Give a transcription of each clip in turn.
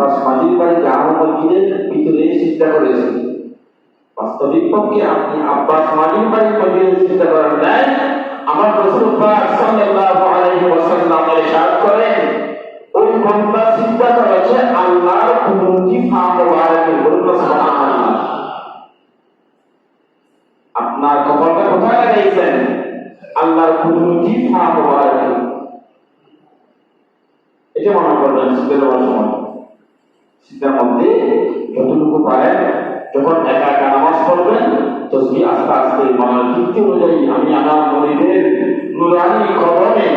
আব্বাস মালির বাড়ি জামা মসজিদের ভিতরে চিন্তা করেছেন বাস্তবিক পক্ষে আপনি আব্বাস মালির বাড়ি মসজিদে চিন্তা আমার সাল্লাল্লাহু আলাইহি ওয়াসাল্লাম করেন, ওই চিন্তা করেছে আল্লাহর কুদরতি সুবহানাল্লাহ আপনার কপালটা কোথায় লাগাইছেন? আল্লাহর কুদরতি এটা মনে করবেন শীতের শীতের মধ্যে যতটুকু পারেন যখন একা একা নামাজ পড়বেন তসবি আস্তে আস্তে মনের তৃপ্তি অনুযায়ী আমি আমার মনিদের নুরানি কদমে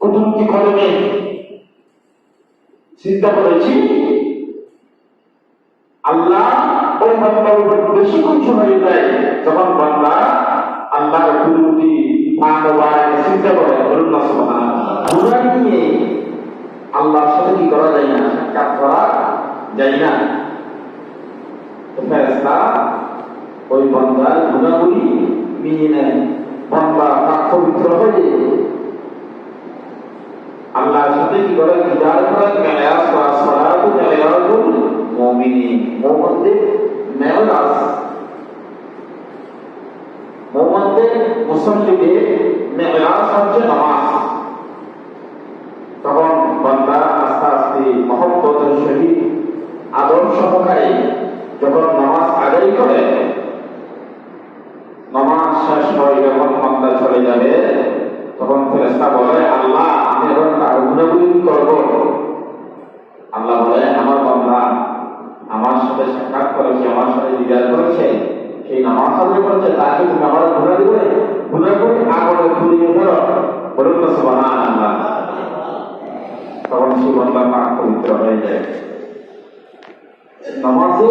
কুদরতি কদমে চিন্তা করেছি। আল্লাহ ওই বান্দার উপর বেশি খুশি হয়ে যায় যখন বান্দা আল্লাহর কুদরতি পা চিন্তা করে বলুন না সুবহানাল্লাহ নুরানি নিয়ে আল্লাহর সাথে কি করা যায় না কাজ করা যায় না তো ফেরেশতা ওই বান্দার গুণাগুলি নিয়ে নেন বান্দা পাক পবিত্র হয়ে আল্লাহর সাথে কি করে দিদার করে মেয়াজ করা সালাতু মেয়াজুল মুমিনিন মুমিনদের মেয়াজ মুমিনদের মুসল্লিদের মেয়াজ হচ্ছে চলে যাবে, তখন ফেরেস্তা বলে, আল্লাহ, আমি এখন তার গুণাগুলি করব। আল্লাহ বলে, আমার বান্দা, আমার সাথে সাক্ষাৎ করেছে আমার সাথে দিদার করেছে, সেই নামাজ আদায় করেছে, তাকে তুমি আমার গুণা দিবে গুণাগুলি আগুনে ঘুরিয়ে ধরো। বলুন তো, সুবহানাল্লাহ। তখন সেই বান্দা পাক পবিত্র হয়ে যায়। নামাজে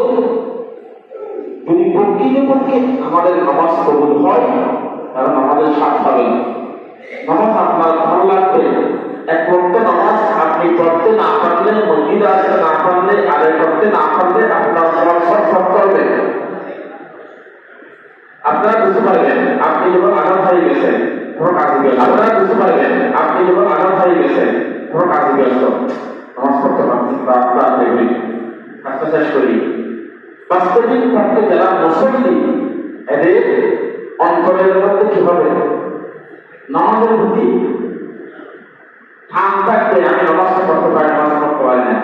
যদি প্রকৃতপক্ষে আমাদের নামাজ কবুল হয় কারণ আমাদের স্বাদ পাবে। নামাজ আপনার ভালো লাগবে। এক ওয়াক্ত নামাজ আপনি পড়তে না পারলে, মসজিদে আসতে না পারলে আদায় করতে না পারলে, আপনার সব সব সব করবে। আপনারা বুঝতে পারবেন আপনি যখন আঘাত হয়ে গেছেন কোনো কাজে ব্যস্ত। আপনারা বুঝতে পারবেন আপনি যখন আঘাত হয়ে গেছেন কোনো কাজে ব্যস্ত। নামাজ পড়তে পারছি বা আপনার করি কাজটা শেষ করি। বাস্তবিক পক্ষে যারা মুসল্লি এদের অন্তরের মধ্যে কি হবে? আমি করতে পারি পড়তে পারি না।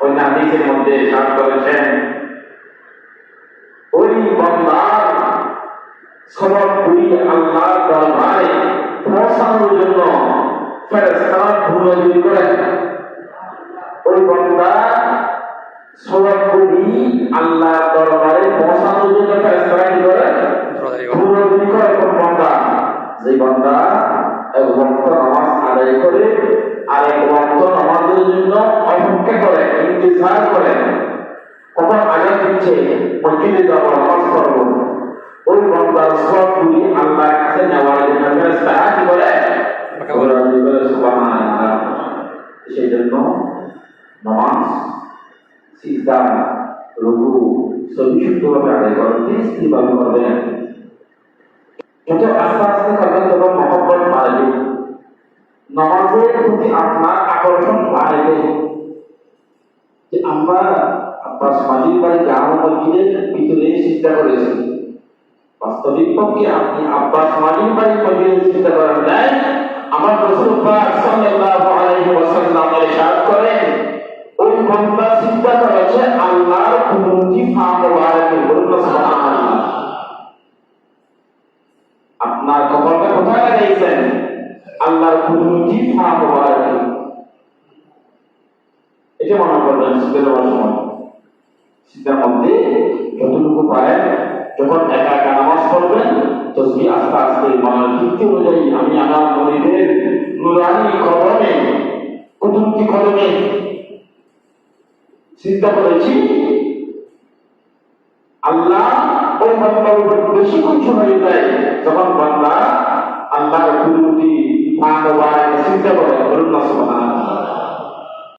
ওই নাদিসের মধ্যে সাত করেছেন ওই বন্দার সবর করি আল্লাহ দরবারে পৌঁছানোর জন্য ফেরেস্তারা যদি করেন ওই বন্দা সবর করি আল্লাহ দরবারে পৌঁছানোর জন্য ফেরেস্তারা যে বন্দা এক ভক্ত নামাজ আদায় করে আর এক ভক্ত নামাজের জন্য অপেক্ষা করে ইন্তজার করে। কখন আজাদ দিচ্ছে মসজিদে যাব নামাজ পড়ব। ওই বন্দার সবগুলি আল্লাহর কাছে নেওয়ার জন্য ফেরেশতা কি করে? সুবহানাল্লাহ। সেই জন্য নামাজ সিজদা রুকু সবই শুদ্ধভাবে আদায় করেন স্থিরভাবে করবেন। যত আস্তে আস্তে করবেন তখন মহব্বত বাড়বে নামাজের প্রতি আপনার আকর্ষণ বাড়বে যে আমরা আব্বাস মালির বাড়ি জামা মসজিদের ভিতরে চিন্তা করেছি বাস্তবিক পক্ষে আপনি আব্বাস মালির বাড়ি মসজিদে চিন্তা করেন নাই? আমার রসুল সাল্লাল্লাহু আলাইহি ওয়াসাল্লাম করেন। কোথায় লাগাইছেন আল্লাহর কুদরতি ফা মুবারকে এটা মনে করবেন, শীতের সময় শীতের মধ্যে যতটুকু পারেন যখন একা একা নামাজ পড়বেন, তসবি আস্তে আস্তে মনের তৃপ্তি অনুযায়ী আমি আমার মনিদের নুরানি কদমে, কুদরতি কদমে চিন্তা করেছি। আল্লাহ ওই বান্দার উপর বেশি খুশি হয়ে যায় যখন বান্দা আল্লাহর কুদরতি পা মোবারক চিন্তা করে বলুন না সুবহানাল্লাহ